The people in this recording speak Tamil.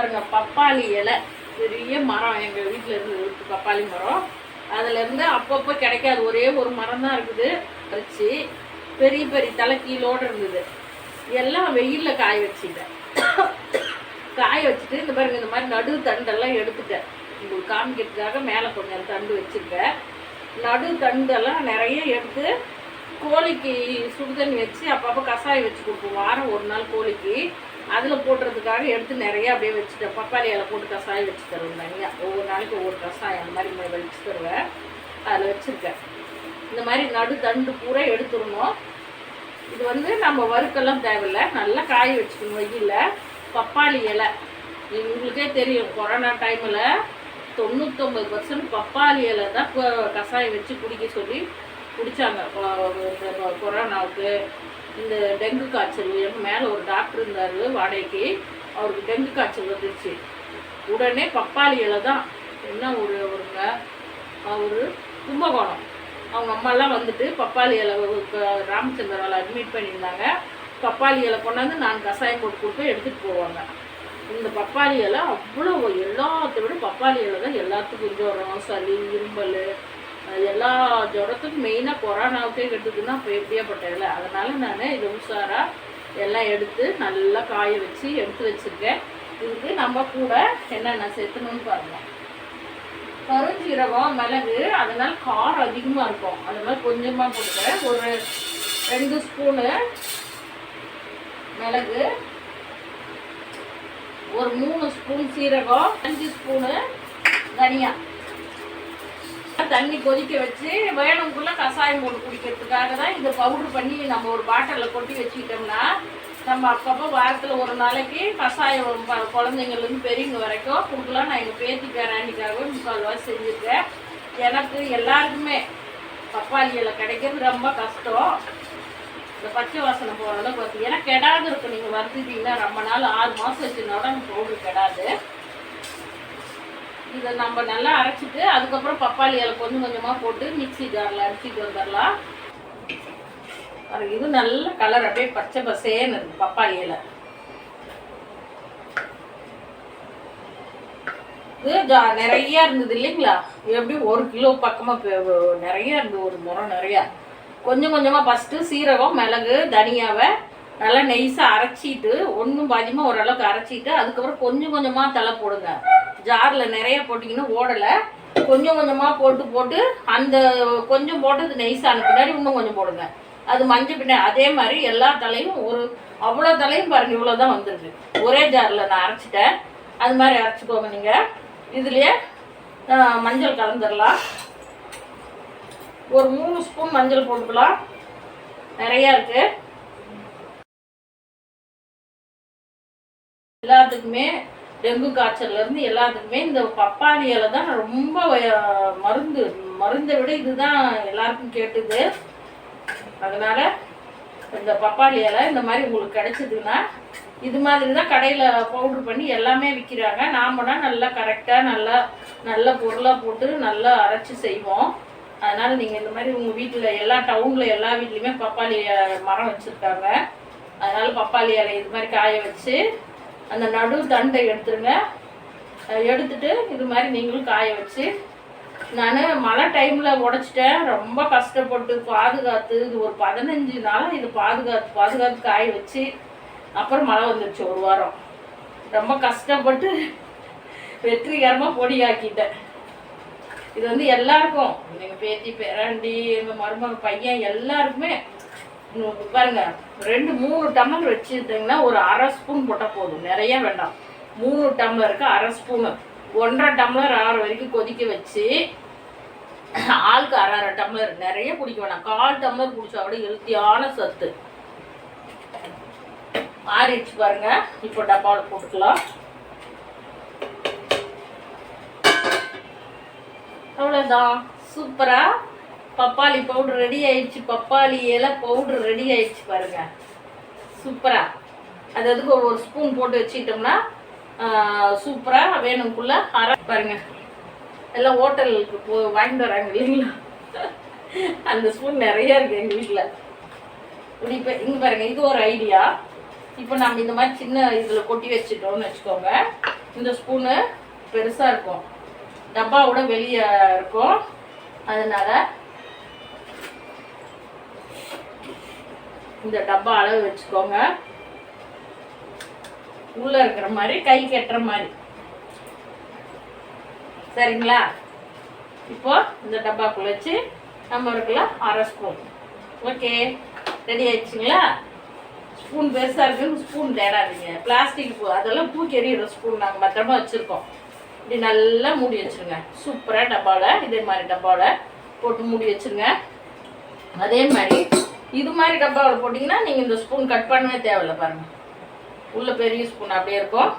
பாருங்க பப்பாளி இலை. பெரிய மரம். எங்கள் வீட்டில் இருந்து இருக்கு பப்பாளி மரம். அதுலேருந்து அப்பப்போ கிடைக்காது. ஒரே ஒரு மரம் தான் இருக்குது. வச்சு பெரிய பெரிய தலை கீழோடு இருந்தது. எல்லாம் வெயிலில் காய வச்சுட்டேன். காய வச்சுட்டு இந்த பாருங்க இந்த மாதிரி நடு தண்டெல்லாம் எடுத்துட்டேன். உங்களுக்கு காமிக்கிறதுக்காக மேலே கொஞ்சம் தண்டு வச்சுருக்கேன். நடு தண்டெல்லாம் நிறைய எடுத்து கோழிக்கு சுடுதண்ணி வச்சு அப்பப்போ கஷாயம் வச்சு கொடுப்போம். வாரம் ஒரு நாள் கோழிக்கு. அதில் போடுறதுக்காக எடுத்து நிறையா அப்படியே வச்சுட்டேன் பப்பாளி இலை போட்டு கஷாயம் வச்சு தருவேன் தனியாக ஒவ்வொரு நாளைக்கு ஒவ்வொரு கஷாயம் அந்த மாதிரி வச்சு தருவேன். அதில் வச்சுருக்கேன். இந்த மாதிரி நடு தண்டு பூரா எடுத்துடணும். இது வந்து நம்ம வறுக்கெல்லாம் தேவையில்ல. நல்லா காய வச்சுக்கணும் வெயிலில். பப்பாளி இலை. உங்களுக்கே தெரியும் கொரோனா டைமில் தொண்ணூத்தொம்பது பர்சன்ட் பப்பாளி இலை தான் கொ- கஷாயம் வச்சு குடிக்க சொல்லி குடித்தாங்க இந்த கொரோனாவுக்கு. இந்த டெங்கு காய்ச்சல் எங்கள் மேலே ஒரு டாக்டர் இருந்தார் வாடகைக்கு. அவருக்கு டெங்கு காய்ச்சல் வந்துருச்சு. உடனே பப்பாளி இலை தான் என்ன ஒரு ஒருங்க அவர் கும்பகோணம். அவங்க அம்மாலாம் வந்துட்டு பப்பாளி இலை க- ராமச்சந்திராவில் அட்மிட் பண்ணியிருந்தாங்க. பப்பாளி இலை கொண்டாந்து நான் கஷாயம் போட்டு கொடுத்து எடுத்துகிட்டு போவாங்க. இந்த பப்பாளி இலை அவ்வளோ எல்லாத்த விட பப்பாளி இலை தான் எல்லாத்துக்கும் ஜுரம் சளி இரும்பல் எல்லா ஜுரத்துக்கும் மெயினாக கொரோனாவுக்கே கெட்டுக்குன்னா இப்போ எப்படியாப்பட்ட இலை அதனால் நான் இது உஷாராக எல்லாம் எடுத்து நல்லா காய வச்சு எடுத்து வச்சுருக்கேன். இதுக்கு நம்ம கூட என்னென்ன சேர்த்தணும்னு பாருங்கள் கருஞ்சீரகம் மிளகு அதனால் காரம் அதிகமாக இருக்கும். அதனால் கொஞ்சமாக போட்டுக்கிறேன். ஒரு ரெண்டு ஸ்பூனு மிளகு ஒரு மூணு ஸ்பூன் சீரகம் அஞ்சு ஸ்பூனு தனியா. தண்ணி கொதிக்க வச்சு வேணுங்குள்ள கஷாயம் போட்டு குடிக்கிறதுக்காக தான் இதை பவுடர் பண்ணி நம்ம ஒரு பாட்டிலில் கொட்டி வச்சுக்கிட்டோம்னா நம்ம அப்பப்போ வாரத்தில் ஒரு நாளைக்கு கஷாயம் குழந்தைங்கள்லேருந்து பெரியவங்க வரைக்கும் கொடுக்கலாம். நான் எங்கள் பேத்தி பேராண்டிக்காகவே முக்கால்வாசி செஞ்சுருக்கேன். எனக்கு எல்லாருக்குமே பப்பாளி இலை கிடைக்கிறது ரொம்ப கஷ்டம். இந்த பச்சை வாசனை போகிற அளவுக்கு ஏன்னா கெடாது இருக்கும். நீங்கள் வறுத்துட்டீங்கன்னா ரொம்ப நாள் ஆறு மாதம் வச்சுருந்தோட பவுடர் கெடாது. இதை நம்ம நல்லா அரைச்சிட்டு அதுக்கப்புறம் பப்பாளி இலை கொஞ்சம் கொஞ்சமாக போட்டு மிக்ஸி ஜாரில் அடிச்சிட்டு வந்துடலாம். பாருங்க, இது நல்ல கலர் அப்படியே பச்சை பசேன்னு இருக்கு பப்பாளி இலை. இது நிறைய இருந்தது இல்லைங்களா? எப்படி ஒரு கிலோ பக்கமாக நிறைய இருந்தது ஒரு முறம் நிறையா. கொஞ்சம் கொஞ்சமாக ஃபஸ்ட்டு சீரகம் மிளகு தனியாவை நல்லா நெய்ஸாக அரைச்சிட்டு ஒன்றும் பாதியமாக ஓரளவுக்கு அரைச்சிட்டு அதுக்கப்புறம் கொஞ்சம் கொஞ்சமாக தலை போடுங்க. ஜாரில் நிறைய போட்டிங்கன்னா ஓடலை. கொஞ்சம் கொஞ்சமாக போட்டு போட்டு அந்த கொஞ்சம் போட்டது நெய்ஸான பின்னாடி இன்னும் கொஞ்சம் போடுங்க. அது மஞ்சள் பின்னாடி அதே மாதிரி எல்லா தலையும் ஒரு அவ்வளோ தலையும் பாருங்க இவ்வளோ தான் வந்துருக்கு ஒரே ஜாரில் நான் அரைச்சிட்டேன். அது மாதிரி அரைச்சிக்கோங்க நீங்கள் இதுலேயே மஞ்சள் கலந்துடலாம் ஒரு மூணு ஸ்பூன் மஞ்சள் போட்டுக்கலாம். நிறையா இருக்கு. எல்லாத்துக்குமே டெங்கு காய்ச்சல்ல இருந்து எல்லாத்துக்குமே இந்த பப்பாளி இலை தான் ரொம்ப மருந்து மருந்தை விட இதுதான் எல்லாருக்கும் கேட்டுது. அதனால் இந்த பப்பாளி இலை இந்த மாதிரி உங்களுக்கு கிடைச்சதுன்னா இது மாதிரி தான் கடையில் பவுட்ரு பண்ணி எல்லாமே விற்கிறாங்க நாமனா நல்லா கரெக்டாக நல்லா நல்ல பொருளாக போட்டு நல்லா அரைச்சி செய்வோம். அதனால் நீங்கள் இந்த மாதிரி உங்கள் வீட்டில் எல்லா டவுனில் எல்லா வீட்லேயுமே பப்பாளி மரம் வச்சுருக்காங்க. அதனால் பப்பாளி இலை இது மாதிரி காய வச்சு அந்த நடு தண்டை எடுத்துருங்க. எடுத்துட்டு இது மாதிரி நீங்களும் காய வச்சு நான் மழை டைமில் உடச்சிட்டேன். ரொம்ப கஷ்டப்பட்டு பாதுகாத்து இது ஒரு பதினஞ்சு நாளாக இது பாதுகாத்து பாதுகாத்து காய வச்சு அப்புறம் மழை வந்துடுச்சு ஒரு வாரம். ரொம்ப கஷ்டப்பட்டு வெற்றிகரமாக பொடியாக்கிட்டேன். இது வந்து எல்லாருக்கும் எங்கள் பேத்தி பேராண்டி எங்கள் மருமக பையன் எல்லாருக்குமே பாருங்க ரெண்டு மூணு டம்ளர் வச்சுருந்தீங்கன்னா ஒரு அரை ஸ்பூன் போட்டால் போதும். நிறைய வேண்டாம். மூணு டம்ளருக்கு அரை ஸ்பூனு. ஒன்றரை டம்ளர் ஆறு வரைக்கும் கொதிக்க வச்சு ஆளுக்கு அரை அரை டம்ளர். நிறைய குடிக்க வேணாம். கால் டம்ளர் குடிச்சா விட ஹெல்த்தியான சத்து. ஆறிடுச்சு பாருங்க. இப்போ டப்பாவில் போட்டுக்கலாம். அவ்வளோதான் சூப்பராக பப்பாளி பவுடர் ரெடி ஆயிடுச்சு. பப்பாளி இலை பவுடர் ரெடி ஆயிடுச்சு பாருங்க. சூப்பராக அது அதுக்கு ஒரு ஸ்பூன் போட்டு வச்சுக்கிட்டோம்னா சூப்பராக வேணும்குள்ள அரை பாருங்க. எல்லாம் ஹோட்டலுக்கு போ வாங்கிட்டு வராங்க இல்லைங்களா? அந்த ஸ்பூன் நிறைய இருக்கு எங்கள் வீட்டில் இப்படி இப்போ இங்கே பாருங்க இது ஒரு ஐடியா இப்போ நம்ம இந்த மாதிரி சின்ன இதில் கொட்டி வச்சுட்டோம்னு வச்சுக்கோங்க. இந்த ஸ்பூனு பெருசாக இருக்கும். டப்பாவோட வெளியே இருக்கும். அதனால இந்த டப்பா அளவு வச்சுக்கோங்க. உள்ள இருக்கிற மாதிரி கை கட்டுற மாதிரி. சரிங்களா? இப்போ இந்த டப்பாக்குள்ள வச்சு நம்ம இருக்கலாம் அரை ஸ்பூன் ஓகே ரெடி ஆயிடுச்சுங்களா? ஸ்பூன் பெருசாக இருக்குன்னு ஸ்பூன் தேடாதீங்க. பிளாஸ்டிக் பூ அதெல்லாம் பூ கெறிகிற ஸ்பூன் நாங்கள் பத்திரமா வச்சுருக்கோம். இப்படி நல்லா மூடி வச்சுருங்க. சூப்பராக டப்பாவில் இதே மாதிரி டப்பாவில் போட்டு மூடி வச்சுருங்க. அதே மாதிரி இது மாதிரி டப்பாவில் போட்டிங்கன்னா நீங்கள் இந்த ஸ்பூன் கட் பண்ணவே தேவையில்ல பாருங்கள் உள்ள பெரிய ஸ்பூன் அப்படியே இருக்கும்.